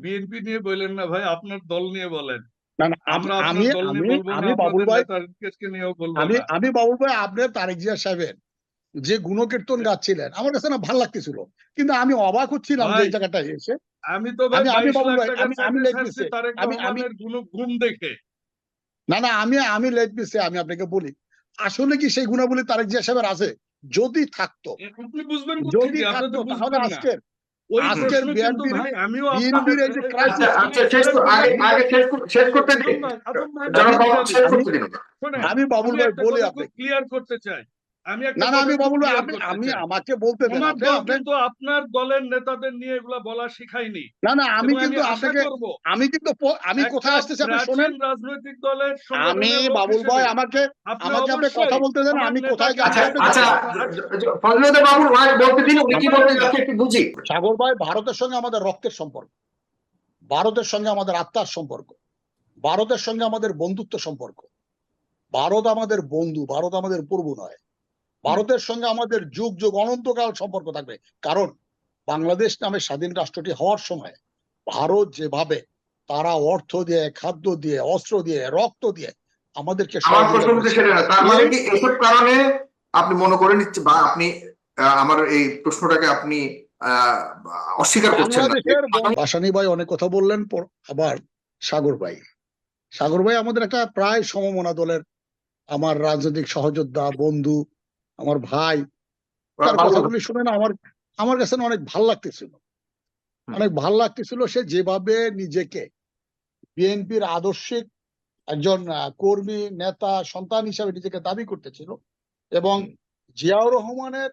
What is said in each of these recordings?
BNP নিয়ে বললেন না ভাই আপনার দল নিয়ে বলেন। আম- আমি বাবুল ভাই নেতাকে নিয়েও বলব আমি আমি বাবুল ভাই আপনি তারেক জিয়া সাহেবের যে গুণকীর্তন গাচ্ছিলেন আমার কাছে না ভালো লাগতেছিল। কিন্তু আমি অবাক হচ্ছিলাম যে এই জায়গাটায় এসে। আমি তো আমি- আমি বাবুল ভাই, আমি- আমি গুণ দেখে। না না আমি আমি লেট পিসে আমি আপনাকে বলি আসলে কি সেই গুণাবলী তারেক জিয়া সাহেবের আছে? যদি থাকতো। যদি থাকতো তাহলে আজকের আমি- বাবুল ভাই বলি আপনি ক্লিয়ার করতে চাই। আমি না না আমি বাবুল আপনি আমি আমাকে বলতে দেন আমার আপনি দল আপনি কিন্তু আপনার দলের নেতাদের নিয়ে এগুলা বলা শিখায়নি। না না আমি কিন্তু আপনাকে আমি কিন্তু আমি কোথায় আসতেছি আপনি প্রাচীন রাজনৈতিক দলের আমি বাবুল ভাই আমাকে আমাকে আপনি কথা বলতে দেন আমি কোথায় আচ্ছা আচ্ছা ফজলুদ্দিন বাবু বলতে দিন উনি কি বলতে যাচ্ছে একটু বুঝি। সাগর ভাই ভারতের সঙ্গে আমাদের রক্তের সম্পর্ক। ভারতের সঙ্গে আমাদের আত্মার সম্পর্ক। ভারতের সঙ্গে আমাদের বন্ধুত্ব সম্পর্ক। ভারত আমাদের বন্ধু ভারত আমাদের পূর্ব নয়। ভারতের সঙ্গে আমাদের যুগ যুগ অনন্তকাল সম্পর্ক থাকবে। কারণ বাংলাদেশ নামে স্বাধীন রাষ্ট্রটি হওয়ার সময় ভারত যেভাবে তারা অর্থ দিয়ে খাদ্য দিয়ে অস্ত্র দিয়ে রক্ত দিয়ে আমাদেরকে তার মানে কি এসব কারণে আপনি মনে করে নিচ্ছে বা আপনি আমার এই প্রশ্নটাকে আপনি অস্বীকার করছেন না। বাংলাদেশের ভাসানী ভাই অনেক কথা বললেন আবার সাগর ভাই। সাগর ভাই আমাদের একটা প্রায় সমমনা দলের আমার রাজনৈতিক সহযোদ্ধা বন্ধু আমার ভাই। তার কথাগুলি শুনে না আমার আমার কাছে অনেক ভালো লাগতেছিল। অনেক ভালো লাগতেছিল সে যেভাবে নিজেকে বিএনপির আদর্শিক একজন কর্মী নেতা সন্তান হিসাবে নিজেকে দাবি করতেছিল এবং জিয়াউর রহমানের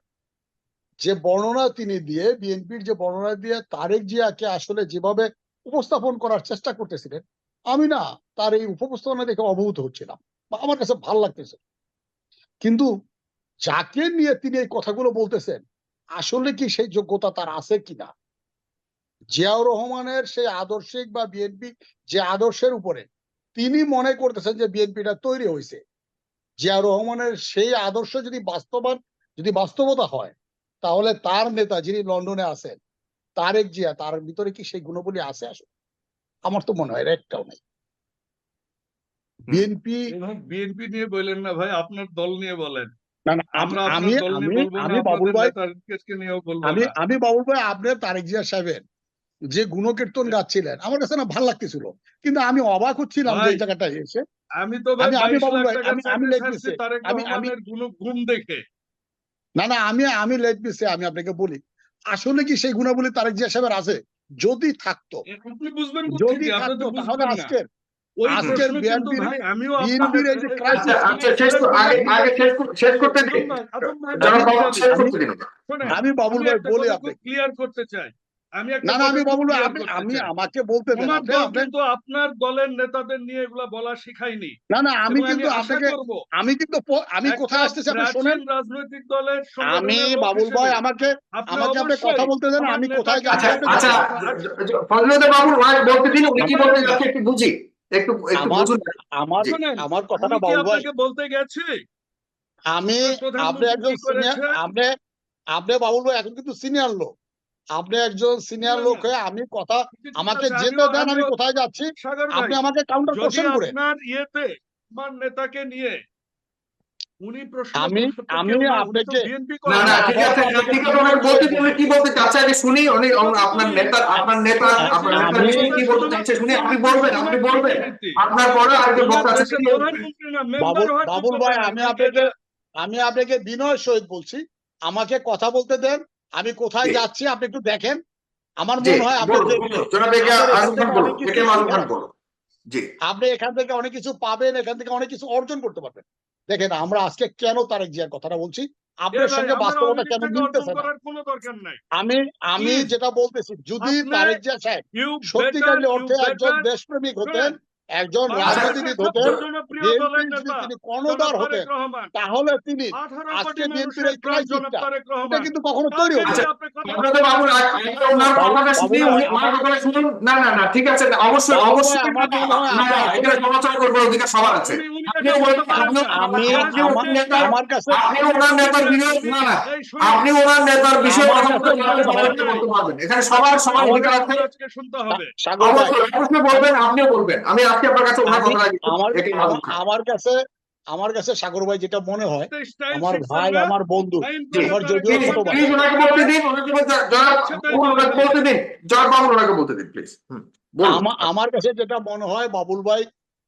যে বর্ণনা তিনি দিয়ে বিএনপির যে বর্ণনা দিয়ে তারেক জিয়াকে আসলে যেভাবে উপস্থাপন করার চেষ্টা করতেছিলেন আমি না তার এই উপস্থাপনা দেখে অবহিত হচ্ছিলাম বা আমার কাছে ভালো লাগতেছে কিন্তু যাকে নিয়ে তিনি এই কথাগুলো বলতেছেন আসলে কি সেই যোগ্যতা তার আছে কিনা? জিয়াউর রহমানের সেই আদর্শিক বা বিএনপি যে আদর্শের উপরে তিনি মনে করতেছেন যে বিএনপিটা তৈরি হয়েছে। জিয়াউর রহমানের সেই আদর্শ যদি বাস্তবায়ন যদি বাস্তবতা হয় তাহলে তার নেতা যিনি লন্ডনে আছেন তারেক জিয়া তার ভিতরে কি সেই গুণগুলি আছে আসলে? আমার তো মনে হয় একটাও নাই। বিএনপি বিএনপি নিয়ে বললেন না ভাই আপনার দল নিয়ে বলেন। না না আমরা আম- আমি বাবুল ভাই আমি আমি বাবুল ভাই আপনি তারেক জিয়া সাহেবের যে গুণকীর্তন গাচ্ছিলেন আমার কাছে না ভালো লাগতেছিল। কিন্তু আমি অবাক হচ্ছিলাম যে এই জায়গাটায় এসে। আমি তো ভাই আমি- আমি বাবুল ভাই, আমি- আমি চাকরি লেট ছাড়ছি দিছি। তারেক আমি- আমি- গুণ গুণ দেখে। না না আমি আমি পিসে আমি আপনাকে বলি। আসলে কি সেই গুণাবলী তারেক জিয়া সাহেবের আছে? যদি থাকতো। বুঝবেন যদি থাকতো তাহলে আজকের ভাই ভাই, আমি- বাবুল ভাই বলি ক্লিয়ার করতে চাই। আমি না না আমি বাবুল ভাই আমাকে বলতে দেন কিন্তু আপনার দলের নেতাদের নিয়ে এগুলা বলা শিখায়নি। না না আমি কিন্তু আপনাকে আমি কিন্তু আমি কোথায় আসতেছি আপনি শোনেন? রাজনৈতিক দলের আমি বাবুল ভাই আমাকে আপনি আমাকে আপনি কথা বলতে দেন আমি কোথায় আচ্ছা আচ্ছা ফজলুদ্দিন বাবু বলতে দিন উনি কি বলতে যাচ্ছে একটু বুঝি। একটু একটু বুঝুন আমার শোনেন, আমার কথাটা আমি কি বাবুল ভাই আপনাকে বলতে গেছি? আমি আপনি একজন সিনিয়র আপনি আপনি বাবুল ভাই এখন কিন্তু সিনিয়র লোক। আপনি একজন সিনিয়র লোক হয়ে আমি কথা আমাকে দেন আমি কোথায় যাচ্ছি? আপনি আমাকে কাউন্টার কোশ্চেন করে। আপনার ইয়েতে আমার নেতাকে নিয়ে উনি প্রশ্ন আমি- আপনাকে- বিএনপি না না ঠিক আছে না, ঠিক আছে ওনাকে বলতে দিন কি বলতে চাচ্ছে আগে শুনি উনি উনি আপনার নেতা আপনার নেতা আপনার নেতা কি বলতে চাইছে? শুনি আপনি বলবেন আপনি বলবেন। আপনার পরে আরেকজন বক্তা আছে দেশের তিনি প্রধানমন্ত্রী না, member বাবুল হওয়ার বাবুল যোগ্যতা ভাই আমি আপনাকে আমি আপনাকে বিনয়ের সহিত বলছি। আমাকে কথা বলতে দেন আমি কোথায় যাচ্ছি আপনি একটু দেখেন। আমার মনে হয় আপনি এখান থেকে অনেক কিছু পাবেন এখান থেকে অনেক কিছু অর্জন করতে পারবেন। দেখেন আমরা আজকে কেন তারেক জিয়ার কথাটা বলছি? আপনার সঙ্গে বাস্তবতা কেন মিলতেছে আমি আমি যেটা বলতেছি যদি তারেক জিয়া সাহেব সত্যিকারের অর্থে একজন দেশপ্রেমিক হতেন একজন রাজনীতিবিদ হতেন তিনি কর্ণধার হতেন তাহলে তিনি আজকে বিএনপির এই ক্রাইসিসটা। এটা কিন্তু কখনো তৈরি হচ্ছে না। আপনি ওনার না না ঠিক আছে অবশ্যই অবশ্যই এখানে সমালোচনা করবার অধিকার সবার আছে। নেতার- আপনি ওনার নেতার বিরোধ না না আপনি ওনার নেতার বিষয়ে কথা বলতে পারবেন, এখানে সবার সবার অধিকার আছে। শুনতে হবে। বলবেন আপনিও বলবেন। আমি আজকে আপনার কাছে ওনার কথা আমার কাছে আমার কাছে সাগর ভাই যেটা মনে হয় আমার ভাই আমার বন্ধু আমার যদিও ছোট ভাই। ওনাকে বলতে দিন ওনাকে ওনাকে বলতে দিন জনাব বাবুল ওনাকে বলতে দিন প্লিজ আমার কাছে যেটা মনে হয় বাবুল ভাই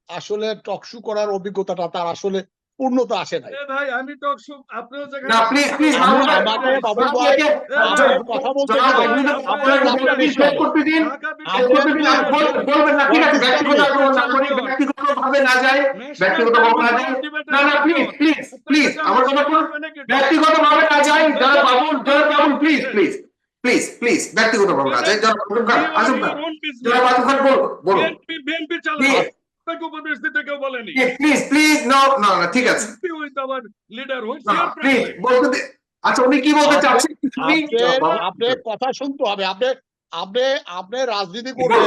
আসলে টকশু করার অভিজ্ঞতাটা তার আসলে পূর্ণতা আসে নাই ভাই আমি তো সব- আপনিও যেখানে না প্লিজ প্লিজ আমাকে বাবুল ভাই কথা বলতে জনাব দিন। আপনাকে বলতে দিন শেষ করতে দিন ঢাকা শেষ করতে দিন আর বল- বলবেন না ঠিক আছে ব্যক্তিগত আক্রমণ না করি ব্যক্তিগত ভাবে না যায় ব্যক্তিগত ভাবে না যায় না না প্লিজ প্লিজ প্লিজ আমার কথা ব্যক্তিগত ভাবে না যাই যারা বাবুল যারা Babul please please please please ব্যক্তিগত ভাবে না যাই যারা বাবুল খান আসুন খান যারা বাবুল খান বলুন বিএনপি আপনাকে উপদেশ দিতে কেউ বলেনি প্লিজ প্লিজ নো না না ঠিক আছে। With our leader which please বলতে আচ্ছা উনি কি বলতে চাচ্ছেন? শুনি আপনার আপনার কথা শুনতে হবে। আপনি আপনি আপনি রাজনীতি করবেন।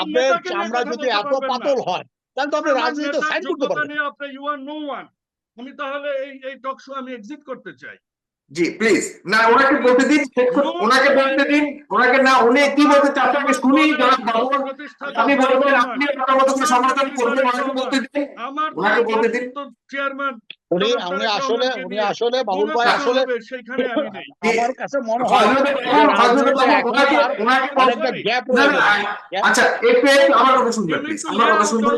আপনার চামড়া যদি এত পাতল হয় তাহলে তো আপনি রাজনীতিতে সাইড করতে পারবেন। আপনি ইউ আর নো ওয়ান আমি তাহলে এই এই টক শো আমি এক্সিট করতে চাই। জি প্লিজ না ওনাকে বলতে দিন ওনাকে বলতে দিন ওনাকে না উনি কি বলতে চাচ্ছেন আমি শুনি বাবুল আপনি বলবেন করে করবেন ওনাকে বলতে দিন আমার ওনাকে বলতে দিন। চেয়ারম্যান উনি উনি আসলে উনি আসলে বাবুল ভাই আসলে সেখানে আমি নেই। আমার কাছে মনে হয় ওনাকে গ্যাপ আচ্ছা কথা শুনবেন প্লিজ আমার কথা শুনবেন।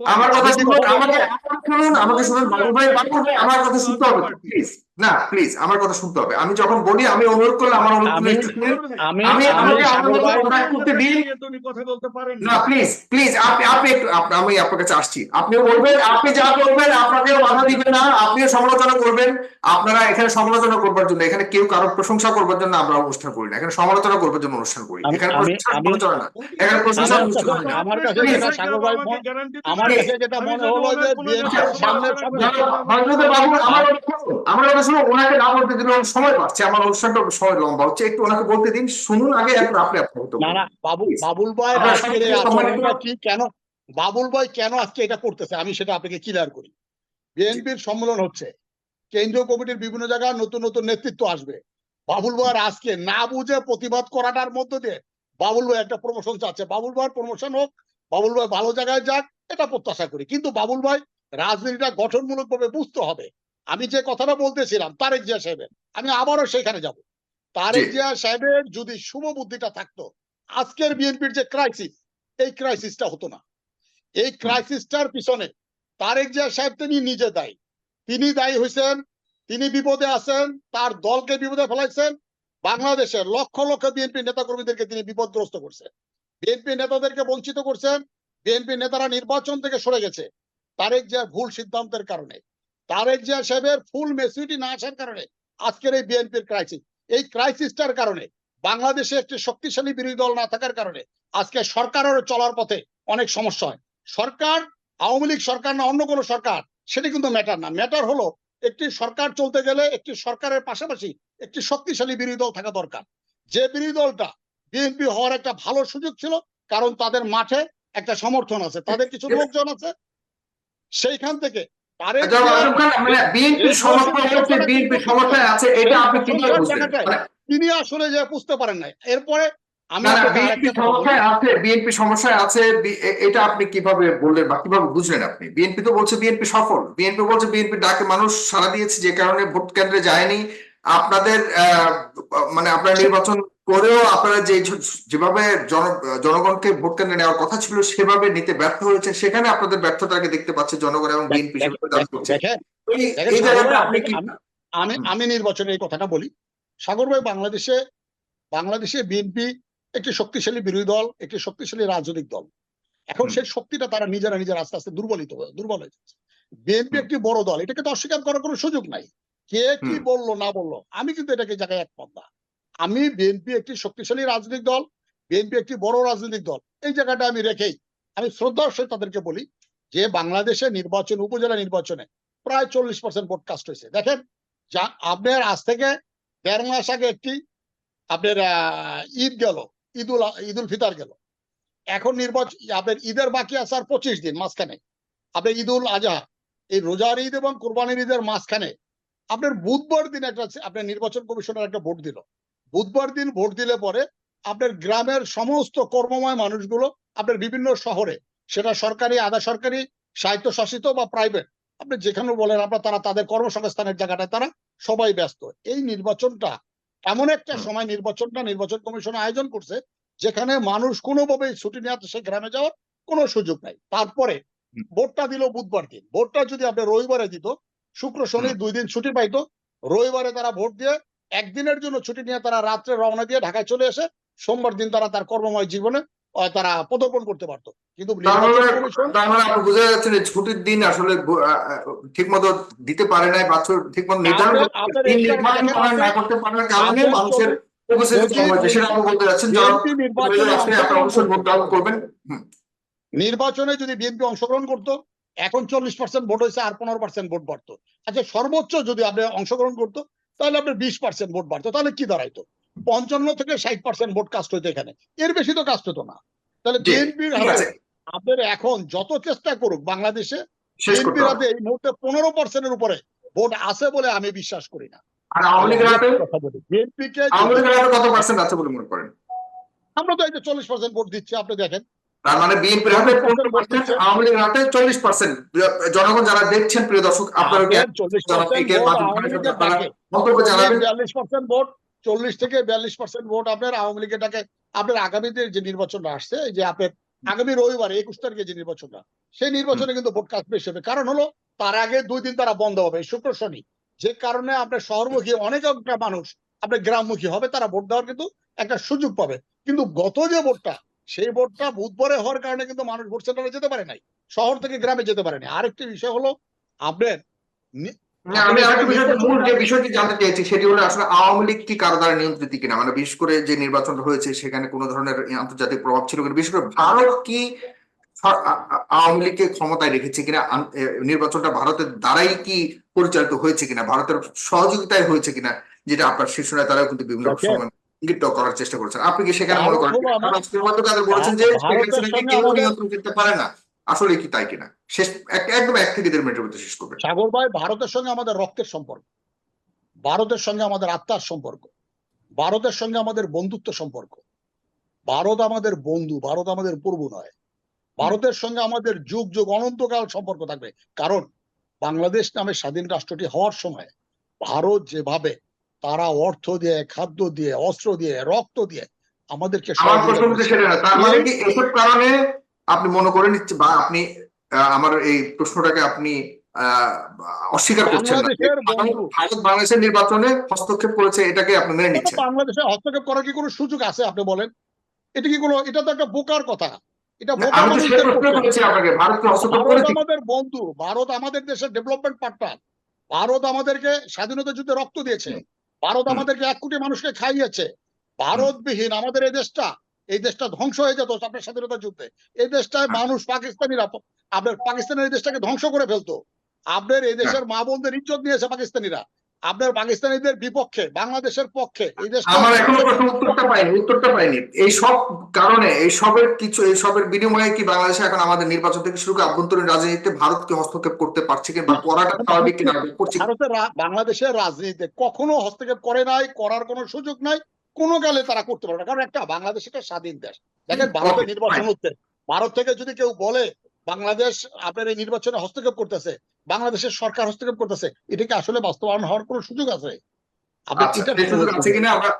আমার কথা শুনুন আমাকে আমাকে শুনুন আমাকে শুনুন বাবু ভাই বাবু ভাই আমার কথা শুনতে হবে প্লিজ না প্লিজ আমার কথা শুনতে হবে। আমি যখন বলি আমি অনুরোধ করলে আমার অনুরোধ আমি- আপনার ভাই কথা ওনাকে করতে দিন কথা বলতে পারেন না। প্লিজ প্লিজ আপনি আপনি একটু আমি আপনার কাছে আসছি। আপনিও বলবেন আপনি যা করবেন আপনাকেও বাধা দিবেন না। আপনিও সমালোচনা করবেন। আপনারা এখানে সমালোচনা করবার জন্য এখানে কেউ কারোর প্রশংসা করবার জন্য আমরা অনুষ্ঠান করি না। এখানে সমালোচনা করবার জন্য অনুষ্ঠান করি। এখানে প্রশংসা না। এখানে প্রশংসা আমার কাছে- না। আমার কাছে যেটা সাগর ভাই আমার কাছে যেটা মনে হলো যে সামনে বাবু আমার আমার শুনুন ওনাকে না বলতে দিলে সময় পাচ্ছে। আমার অনুষ্ঠানটা সময় লম্বা হচ্ছে। একটু ওনাকে বলতে দিন শুনুন আগে এরপর আপনি আপনার বক্তব্য না না বাবু বাবুল ভাই কি কেন? বাবুল ভাই কেন আজকে এটা করতেছে? আমি সেটা আপনাকে ক্লিয়ার করি। বিএনপির সম্মেলন হচ্ছে। কেন্দ্রীয় কমিটির বিভিন্ন জায়গায় নতুন নতুন নেতৃত্ব আসবে। বাবুল ভাইয়ের আজকে না বুঝে প্রতিবাদ করাটার মধ্য দিয়ে বাবুল ভাই একটা প্রমোশন চাচ্ছে। বাবুল ভাইয়ের প্রমোশন হোক বাবুল ভাই ভালো জায়গায় যাক এটা প্রত্যাশা করি। কিন্তু বাবুল ভাই রাজনীতিটা গঠনমূলক ভাবে বুঝতে হবে। আমি যে কথাটা বলতেছিলাম তারেক জিয়া সাহেবের আমি আবারও সেখানে যাব। তারেক জিয়া সাহেবের যদি শুভ বুদ্ধিটা থাকতো আজকের বিএনপির যে ক্রাইসিস এই ক্রাইসিসটা হতো না। এই ক্রাইসিসটার পিছনে তারেক জিয়া সাহেব তিনি নিজে দায়ী। তিনি দায়ী হয়েছেন তিনি বিপদে আছেন তার দলকে বিপদে ফেলাইছেন। বাংলাদেশের লক্ষ লক্ষ বিএনপি নেতাকর্মীদেরকে তিনি বিপদগ্রস্ত করছেন। বিএনপি নেতাদেরকে বঞ্চিত করছেন। বিএনপি নেতারা নির্বাচন থেকে সরে গেছে। তারেক জিয়ার ভুল সিদ্ধান্তের কারণে। তারেক জিয়া সাহেবের ফুল মেসিউরিটি না আসার কারণে আজকের এই বিএনপির ক্রাইসিস এই ক্রাইসিসটার কারণে বাংলাদেশে একটি শক্তিশালী বিরোধী দল না থাকার কারণে আজকে সরকারের চলার পথে অনেক সমস্যা হয়। সরকার আওয়ামী লীগ সরকার না অন্য কোনো সরকার সেটা কিন্তু ম্যাটার না। ম্যাটার হলো একটি সরকার চলতে গেলে একটি সরকারের পাশাপাশি একটি শক্তিশালী বিরোধী দল থাকা দরকার। যে বিরোধী দলটা বিএনপি হওয়ার একটা ভালো সুযোগ ছিল কারণ তাদের মাঠে একটা সমর্থন আছে। তাদের কিছু লোকজন আছে সেইখান থেকে খান, মানে বিএনপির সমস্যা হচ্ছে বিএনপির সমস্যায় আছে এটা আপনি কীভাবে বুঝলেন মানে তিনি আসলে যে বুঝতে পারেন নাই। এরপরে বিএনপি সমস্যায় আছে এটা আপনি কীভাবে বললেন বা কীভাবে বুঝলেন আপনি? বিএনপি তো বলছে বিএনপি সফল। বিএনপি বলছে বিএনপি ডাকে মানুষ সারা দিয়েছে যে কারণে ভোট কেন্দ্রে যায়নি। আপনাদের মানে আপনারা নির্বাচন করেও আপনারা যে যেভাবে জনগণকে ভোট কেন্দ্রে নেওয়ার কথা ছিল সেভাবে নিতে ব্যর্থ হয়েছে সেখানে আপনাদের ব্যর্থতাকে দেখতে পাচ্ছে জনগণ এবং বিএনপি আমি আমি নির্বাচনে এই কথাটা বলি। সাগর ভাই বাংলাদেশে বাংলাদেশে বিএনপি একটি শক্তিশালী বিরোধী দল একটি শক্তিশালী রাজনৈতিক দল। এখন সেই শক্তিটা তারা নিজেরা নিজেরা আস্তে আস্তে দুর্বলিত দুর্বল হয়ে যাচ্ছে। বিএনপি একটি বড় দল এটাকে তো অস্বীকার করার কোনো সুযোগ নাই। কে কি বলল না বলল আমি কিন্তু এটাকে জায়গায় একমত না। আমি বিএনপি একটি শক্তিশালী রাজনৈতিক দল বিএনপি একটি বড় রাজনৈতিক দল এই জায়গাটা আমি রেখেই আমি শ্রদ্ধার সহিত তাদেরকে বলি যে বাংলাদেশে নির্বাচন উপজেলা নির্বাচনে প্রায় চল্লিশ পার্সেন্ট ভোট কাস্ট হয়েছে। দেখেন যা আপনার আজ থেকে দেড় মাস আগে একটি আপনার আহ, ঈদ গেল ঈদুল ঈদুল ফিতার গেল। এখন নির্বাচন আপনার ঈদের বাকি আছে আর পঁচিশ দিন মাঝখানে। আপনি ঈদুল আজহা এই রোজার ঈদ এবং কোরবানির ঈদের মাঝখানে আপনার বুধবার দিন একটা আপনার নির্বাচন কমিশনের একটা ভোট দিল। বুধবার দিন ভোট দিলে পরে আপনার গ্রামের সমস্ত কর্মময় মানুষগুলো আপনার বিভিন্ন শহরে সেটা সরকারি আধা সরকারি স্বায়ত্তশাসিত বা প্রাইভেট আপনি যেখানে বলেন আপনার তারা তাদের কর্মসংস্থানের জায়গাটায় তারা সবাই ব্যস্ত। এই নির্বাচনটা এমন একটা সময় নির্বাচনটা নির্বাচন কমিশন আয়োজন করছে যেখানে মানুষ কোনোভাবেই ছুটি নিয়ে সে গ্রামে যাওয়ার কোনো সুযোগ নাই। তারপরে ভোটটা দিল বুধবার দিন। ভোটটা যদি আপনি রবিবারে দিত শুক্র শনি দুই দিন ছুটি পাইতো রবিবারে তারা ভোট দিয়ে একদিনের জন্য ছুটি নিয়ে তারা রাত্রে রওনা দিয়ে ঢাকায় চলে এসে সোমবার দিন তারা তার কর্মময় জীবনে তারা পদর্পণ করতে পারতো। কিন্তু মানে মানে বুঝে যে ছুটির দিন আসলে ঠিক মতো দিতে পারে নাই বা ঠিক মতো নির্ধারণ না করতে পারার কারণে মানুষের নির্বাচনে যদি বিএনপি অংশগ্রহণ করতো এখন চল্লিশ পার্সেন্ট ভোট হয়েছে আর পনেরো পার্সেন্ট ভোট বাড়তো। আচ্ছা সর্বোচ্চ যদি আপনি অংশগ্রহণ করতো তাহলে আপনার বিশ পার্সেন্ট ভোট বাড়তো। তাহলে কি দাঁড়াইতো? পঞ্চান্ন থেকে ষাট পার্সেন্ট ভোট কাস্ট হইতো এখানে। এর বেশি তো কাস্ট হতো না। তাহলে বিএনপির আছে। আপনার এখন যত চেষ্টা করুক বাংলাদেশে বিএনপির হাতে এই মুহূর্তে পনেরো পার্সেন্টের উপরে ভোট আছে বলে আমি বিশ্বাস করি না। হাতে? হাতে কত পার্সেন্ট আছে বলে মনে করেন? আমরা তো এই যে চল্লিশ পার্সেন্ট ভোট দিচ্ছি আপনি দেখেন। তার মানে বিএনপির হাতে পনেরো পার্সেন্ট আওয়ামী লীগের হাতে চল্লিশ পার্সেন্ট জনগণ যারা দেখছেন প্রিয় দর্শক আপনারা। মন্তব্য জানাবেন। বিয়াল্লিশ পার্সেন্ট ভোট চল্লিশ থেকে বিয়াল্লিশ পার্সেন্ট ভোট আপনার আওয়ামী লীগের ডাকে আপনার আগামীতে যে নির্বাচনটা আসছে যে আপনার আগামী রবিবার একুশ তারিখে যে নির্বাচনটা সেই নির্বাচনে কিন্তু ভোট কাজ বেশি হবে। কারণ হলো তার আগে দুই দিন তারা বন্ধ হবে শুক্র শনি। যে কারণে আপনার শহরমুখী অনেক মানুষ আপনার গ্রামমুখী হবে তারা ভোট দেওয়ার কিন্তু একটা সুযোগ পাবে। কিন্তু গত যে ভোটটা সেই ভোটটা বুধবারে হওয়ার কারণে কিন্তু মানুষ ভোট সেন্টারে যেতে পারে নাই। শহর থেকে গ্রামে যেতে পারেনি আরেকটি বিষয় হলো আপনার আমি মূল যে বিষয়টি জানতে চাইছি সেটি হলো আসলে আওয়ামী লীগ কি কারও দ্বারা নিয়ন্ত্রিত কিনা? মানে বিশেষ করে যে নির্বাচনটা হয়েছে সেখানে কোনো ধরনের আন্তর্জাতিক প্রভাব ছিল কিনা? বিশেষ করে ভারত কি আওয়ামী লীগকে ক্ষমতায় রেখেছে কিনা? নির্বাচনটা ভারতের দ্বারাই কি পরিচালিত হয়েছে কিনা? ভারতের সহযোগিতায় হয়েছে কিনা? যেটা আপনার শীর্ষ নেতারাও কিন্তু বিভিন্ন সময় করার চেষ্টা করেছেন। আপনি কি সেখানে মনে করেন? কাদের বলেছেন যে কেউ নিয়ন্ত্রণ করতে পারে না। আসলে কি তাই কিনা? শেষ একদম এক থেকে দেড় মিনিটের মধ্যে শেষ করবেন। সাগর ভাই ভারতের সঙ্গে আমাদের রক্তের সম্পর্ক। ভারতের সঙ্গে আমাদের আত্মার সম্পর্ক। ভারতের সঙ্গে আমাদের বন্ধুত্ব সম্পর্ক। ভারত আমাদের বন্ধু ভারত আমাদের পূর্ব নয়। ভারতের সঙ্গে আমাদের যুগ যুগ অনন্তকাল সম্পর্ক থাকবে। কারণ বাংলাদেশ নামে স্বাধীন রাষ্ট্রটি হওয়ার সময় ভারত যেভাবে তারা অর্থ দিয়ে খাদ্য দিয়ে অস্ত্র দিয়ে রক্ত দিয়ে আমাদেরকে আমার প্রশ্ন হচ্ছে সেটা তার মানে কি এসব কারণে আপনি মনে করে নিচ্ছে বা আপনি আমার এই প্রশ্নটাকে আপনি আহ, অস্বীকার করছেন না। ভারত বাংলাদেশের নির্বাচনে হস্তক্ষেপ করেছে এটাকে আপনি মেনে নিচ্ছেন। বাংলাদেশে হস্তক্ষেপ করার কি কোনো সুযোগ আছে আপনি বলেন? এটা কি কোনো এটা তো একটা বোকার কথা। এটা আমাদের বন্ধু ভারত আমাদের দেশের ডেভেলপমেন্ট পার্টনার। ভারত আমাদেরকে স্বাধীনতা যুদ্ধে রক্ত দিয়েছে। ভারত আমাদেরকে এক কোটি মানুষকে খাইয়েছে। ভারতবিহীন আমাদের এই দেশটা এই দেশটা ধ্বংস হয়ে যেত আপনার স্বাধীনতা যুদ্ধে। এই দেশটায় মানুষ পাকিস্তানিরা আপনার পাকিস্তানের এই দেশটাকে ধ্বংস করে ফেলতো। আপনার এই দেশের মা বোনদের ইজ্জত নিয়েছে পাকিস্তানিরা। আপনার পাকিস্তানিদের বিপক্ষে বাংলাদেশের পক্ষে এই আমার এখনও প্রশ্ন উত্তরটা পাইনি উত্তরটা পাইনি। এই সব কারণে এই সবের কিছু এই সবের বিনিময়ে কি বাংলাদেশে এখন আমাদের নির্বাচন থেকে শুরু করে আভ্যন্তরীণ রাজনীতিতে ভারতকে হস্তক্ষেপ করতে পারছে কিনা বা করাটা স্বাভাবিক কিনা করছে? ভারতের বাংলাদেশের রাজনীতিতে কখনো হস্তক্ষেপ করে নাই করার কোনো সুযোগ নাই কোনো কালে তারা করতে পারে না। কারণ একটা বাংলাদেশ একটা স্বাধীন দেশ। দেখেন ভারতের নির্বাচন হচ্ছে। ভারত থেকে যদি কেউ বলে বাংলাদেশ আপনার এই নির্বাচনে হস্তক্ষেপ করতেছে বাংলাদেশের সরকার হস্তক্ষেপ করতেছে এটা কি আসলে বাস্তবায়ন হওয়ার কোনো সুযোগ আছে? আচ্ছা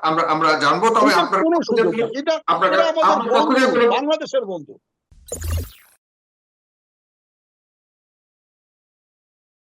আমরা জানব তবে আপনার বাংলাদেশের বন্ধু।